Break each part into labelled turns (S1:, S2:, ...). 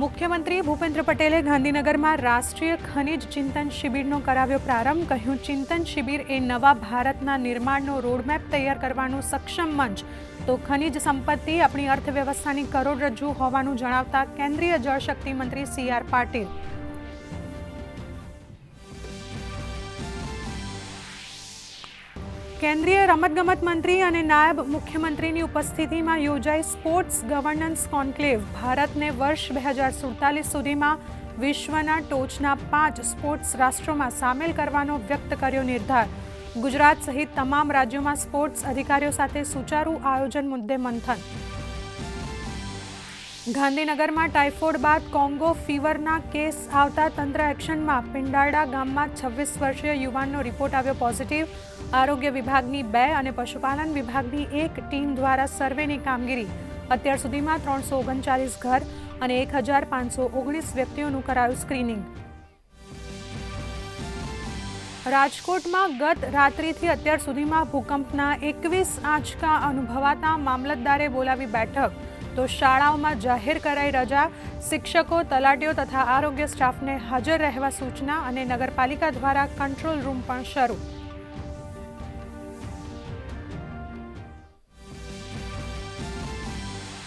S1: મુખ્યમંત્રી ભૂપેન્દ્ર પટેલે ગાંધીનગરમાં રાષ્ટ્રીય ખનિજ ચિંતન શિબિરનો કરાવ્યો પ્રારંભ. કહ્યું, ચિંતન શિબિર એ નવા ભારતના નિર્માણનો રોડમેપ તૈયાર કરવાનું સક્ષમ મંચ. તો ખનિજ સંપત્તિ આપણી અર્થવ્યવસ્થાની કરોડરજ્જુ હોવાનું જણાવતા કેન્દ્રીય જળશક્તિ મંત્રી સી આર પાટીલ કેન્દ્રીય રમતગમત મંત્રી અને નાયબ મુખ્યમંત્રીની ઉપસ્થિતિમાં યોજાઈ સ્પોર્ટ્સ ગવર્નન્સ કોન્ક્લેવ. ભારતને વર્ષ બે હજાર સુડતાલીસ સુધીમાં વિશ્વના ટોચના પાંચ સ્પોર્ટ્સ રાષ્ટ્રોમાં સામેલ કરવાનો વ્યક્ત કર્યો નિર્ધાર. ગુજરાત સહિત તમામ રાજ્યોમાં સ્પોર્ટ્સ અધિકારીઓ સાથે સુચારુ આયોજન મુદ્દે મંથન. ગાંધીનગરમાં ટાઇફોઇડ બાદ કોંગો ફીવરના કેસ આવતા તંત્ર એક્શનમાં પિંડાળા ગામમાં છવ્વીસ વર્ષીય યુવાનનો રિપોર્ટ આવ્યો પોઝિટિવ. આરોગ્ય વિભાગની બે અને પશુપાલન વિભાગની એક ટીમ દ્વારા સર્વેની કામગીરી. અત્યાર સુધીમાં ત્રણસો ઓગણચાલીસ ઘર અને એક હજાર પાંચસો ઓગણીસ વ્યક્તિઓનું કરાયું સ્ક્રીનિંગ. રાજકોટમાં ગત રાત્રિથી અત્યાર સુધીમાં ભૂકંપના એકવીસ આંચકા અનુભવાતા મામલતદારે બોલાવી બેઠક. તો શાળાઓમાં જાહેર કરાઈ રજા, શિક્ષકો, તલાટીઓ તથા આરોગ્ય સ્ટાફને હાજર રહેવા સૂચના અને નગરપાલિકા દ્વારા કંટ્રોલ રૂમ પણ શરૂ.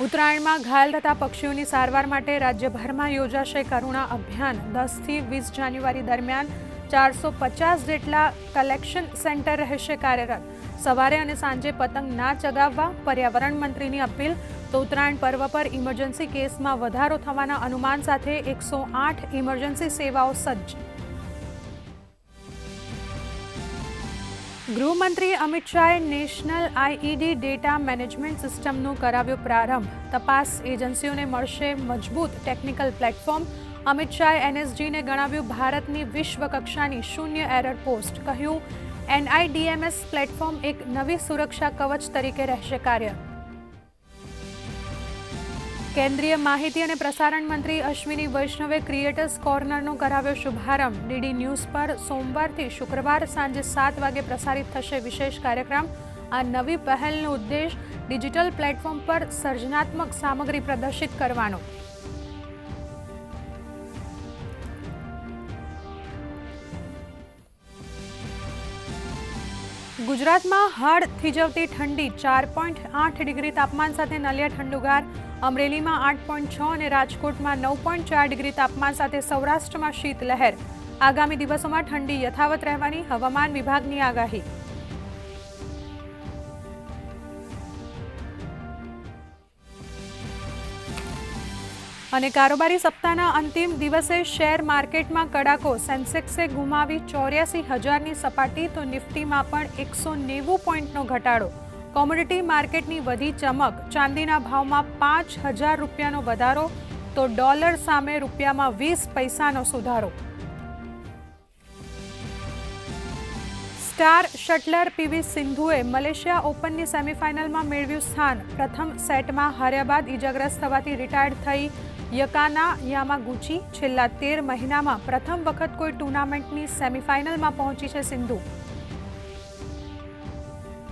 S1: ઉત્તરાયણમાં ઘાયલ થતા પક્ષીઓની સારવાર માટે રાજ્યભરમાં યોજાશે કરુણા અભિયાન. દસથી વીસ જાન્યુઆરી દરમિયાન ચારસો પચાસ જેટલા કલેક્શન સેન્ટર રહેશે કાર્યરત. સવારે અને સાંજે પતંગ ના ચગાવવા પર્યાવરણ મંત્રીની અપીલ. તો ઉત્તરાયણ પર્વ પર ઇમરજન્સી કેસમાં વધારો થવાના અનુમાન સાથે એકસો આઠ ઇમરજન્સી સેવાઓ સજ્જ. ગૃહમંત્રી અમિત શાહે નેશનલ આઈઈડી ડેટા મેનેજમેન્ટ સિસ્ટમનો કરાવ્યો પ્રારંભ. તપાસ એજન્સીઓને મળશે મજબૂત ટેકનિકલ પ્લેટફોર્મ. અમિત શાહે એનએસજીને ગણાવ્યું ભારતની વિશ્વ કક્ષાની શૂન્ય એરર પોસ્ટ. કહ્યું એનઆઈડીએમએસ પ્લેટફોર્મ એક નવી સુરક્ષા કવચ તરીકે રહેશે કાર્ય. કેન્દ્રીય માહિતી અને પ્રસારણ મંત્રી અશ્વિની વૈષ્ણવે ક્રિએટર્સ કોર્નરનો કરાવ્યો શુભારંભ. ડીડી ન્યૂઝ પર સોમવારથી શુક્રવાર સાંજે સાત વાગે પ્રસારિત થશે વિશેષ કાર્યક્રમ. આ નવી પહેલનો ઉદ્દેશ ડિજિટલ પ્લેટફોર્મ પર સર્જનાત્મક સામગ્રી પ્રદર્શિત કરવાનો. ગુજરાતમાં હાડ થીજવતી ઠંડી, ચાર પોઈન્ટ આઠ ડિગ્રી તાપમાન સાથે નલિયા ઠંડુગાર, અમરેલીમાં આઠ પોઈન્ટ છ અને રાજકોટમાં નવ પોઈન્ટ ચાર ડિગ્રી તાપમાન સાથે સૌરાષ્ટ્રમાં શીતલહેર. આગામી દિવસોમાં ઠંડી યથાવત રહેવાની હવામાન વિભાગની આગાહી. અને કારોબારી સપ્તાહના અંતિમ દિવસે શેર માર્કેટમાં કડાકો. સેન્સેક્સે ગુમાવી ચોર્યાસી હજારની સપાટી, તો નિફ્ટીમાં પણ એકસો નેવું પોઈન્ટનો ઘટાડો. કોમોડિટી માર્કેટની વધી ચમક. ચાંદીના ભાવમાં પાંચ હજાર રૂપિયાનો વધારો, તો ડોલર સામે રૂપિયામાં વીસ પૈસાનો સુધારો. સ્ટાર શટલર પીવી સિંધુએ મલેશિયા ઓપનની સેમિફાઇનલમાં મેળવ્યું સ્થાન. પ્રથમ સેટમાં હાર્યા બાદ ઇજાગ્રસ્ત થવાથી રિટાયર્ડ થઈ યકાના યામાગુચી છેલ્લા તેર મહિનામાં પ્રથમ વખત કોઈ ટુર્નામેન્ટની સેમીફાઇનલમાં પહોંચી છે સિંધુ.